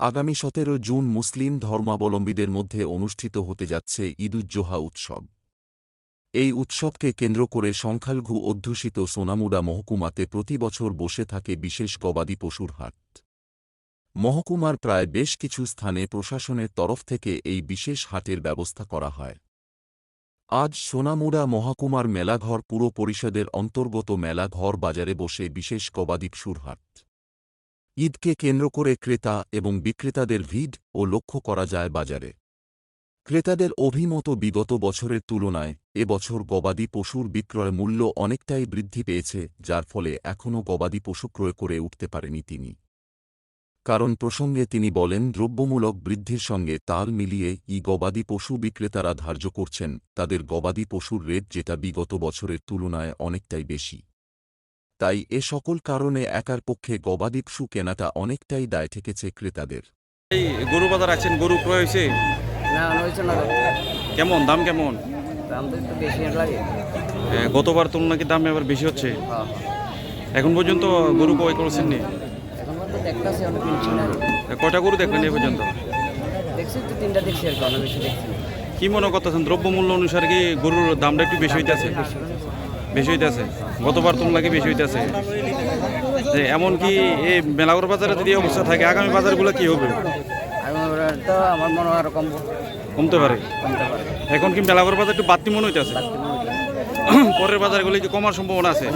আগামী সতেরো জুন মুসলিম ধর্মাবলম্বীদের মধ্যে অনুষ্ঠিত হতে যাচ্ছে ঈদুজ্জোহা উৎসব। এই উৎসবকে কেন্দ্র করে সংখ্যালঘু অধ্যুষিত সোনামুড়া মহকুমাতে প্রতি বছর বসে থাকে বিশেষ গবাদি পশুর হাট। মহকুমার প্রায় বেশ কিছু স্থানে প্রশাসনের তরফ থেকে এই বিশেষ হাটের ব্যবস্থা করা হয়। আজ সোনামুড়া মহকুমার মেলাঘর পুর পরিষদের অন্তর্গত মেলাঘর বাজারে বসে বিশেষ গবাদি পশুর হাট। ঈদকে কেন্দ্র করে ক্রেতা এবং বিক্রেতাদের ভিড় ও লক্ষ্য করা যায় বাজারে। ক্রেতাদের অভিমত বিগত বছরের তুলনায় এবছর গবাদি পশুর বিক্রয় মূল্য অনেকটাই বৃদ্ধি পেয়েছে, যার ফলে এখনও গবাদি পশু ক্রয় করে উঠতে পারেনি তিনি। কারণ প্রসঙ্গে তিনি বলেন, দ্রব্যমূলক বৃদ্ধির সঙ্গে তাল মিলিয়ে ই গবাদি পশু বিক্রেতারা ধার্য করছেন, তাদের গবাদি পশুর রেট যেটা বিগত বছরের তুলনায় অনেকটাই বেশি। তাই এ সকল কারণে একার পক্ষে গবাদি পশু কেনাটা অনেকটাই দায় ঠেকেছে ক্রেতাদের। এই গরু বাজার আছেন গরু ক্রয় হয়েছে? না হয়েছে না। কেমন দাম কেমন? দাম তো একটু বেশি লাগে। গতবার তুলনা কি দাম এবার বেশি হচ্ছে? হ্যাঁ এখন পর্যন্ত গরু ক্রয় করেছেন নি এ, গরু দেখলেন এই পর্যন্ত? দেখছি তো তিনটা দেখছি আর কি বেশি দেখছি। কি মনে করতেছেন দ্রব্যমূল্য অনুসারে কি গরুর দামটা একটু বেশি হইতেছে? বেশি হইতেছে। গতবার তুলনা কি বেশি হইতেছে? যে এমন কি এই মেলাগর বাজারে যদি অবস্থা থাকে আগামী বাজারগুলো কি হবে? আমার মনে হয় আরও কম কমতে পারে? এখন কি মেলাগর বাজার একটু বাড়তি মনে হইতেছে? পরের বাজারগুলো কি কমার সম্ভাবনা আছে।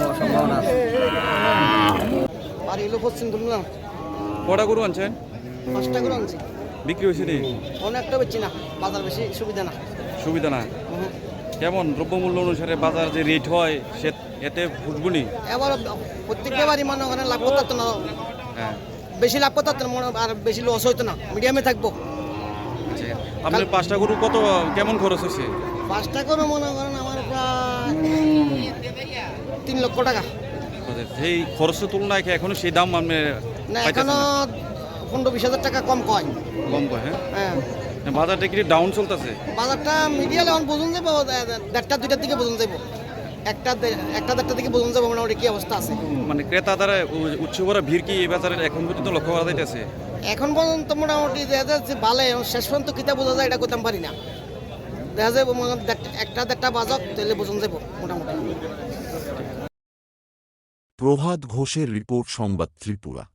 কটা গরু আনছেন? পাঁচটা করে আনছি। বিক্রি হয়েছে নি? অনেকটা বেচছি না। বাজার বেশি সুবিধা না। সুবিধা না। কেমন দ্রব্যমূল্য অনুসারে বাজার যে রেট হয় সে এতে ফুটবনি এবার প্রত্যেকটা বাড়ি মনে করেন লাভ করতে না। হ্যাঁ। বেশি লাভ করতে না মনে আর বেশি লস হইতো না। মিডিয়ামে থাকব। আচ্ছা আপনার পাঁচটা গরু কত কেমন খরচ হয়েছে? পাঁচটা করে মনে করেন আমার প্রায় তিন লক্ষ টাকা। সেই খরচের তুলনায় কি এখনও সেই দাম আপনি না এখনও? পনেরো বিশ হাজার টাকা কম কয়। কম কয় হ্যাঁ? হ্যাঁ। বাজারটা কি ডাউন চলতেছে? বাজারটা মিডিয়ালে এখন বুঝুন যাব দেড়টা দুইটার দিকে বুঝুন যাব। একটা একটা দেড়টা দিকে বুঝুন যাব মোটামুটি কি অবস্থা আছে? মানে ক্রেতা দ্বারা উ- উৎস করা ভিড় কি এই বাজারে এখন পর্যন্ত লক্ষ্য করা যাইতেছে? এখন পর্যন্ত মোটামুটি দেখা যাচ্ছে ভালো শেষ পর্যন্ত কিতা বোঝা যায় এটা করতাম পারি না। দেখা যায় মনে একটা দেড়টা বাজক তাহলে বোঝন যাব মোটামুটি। প্রভাত ঘোষের রিপোর্ট সংবাদ ত্রিপুরা।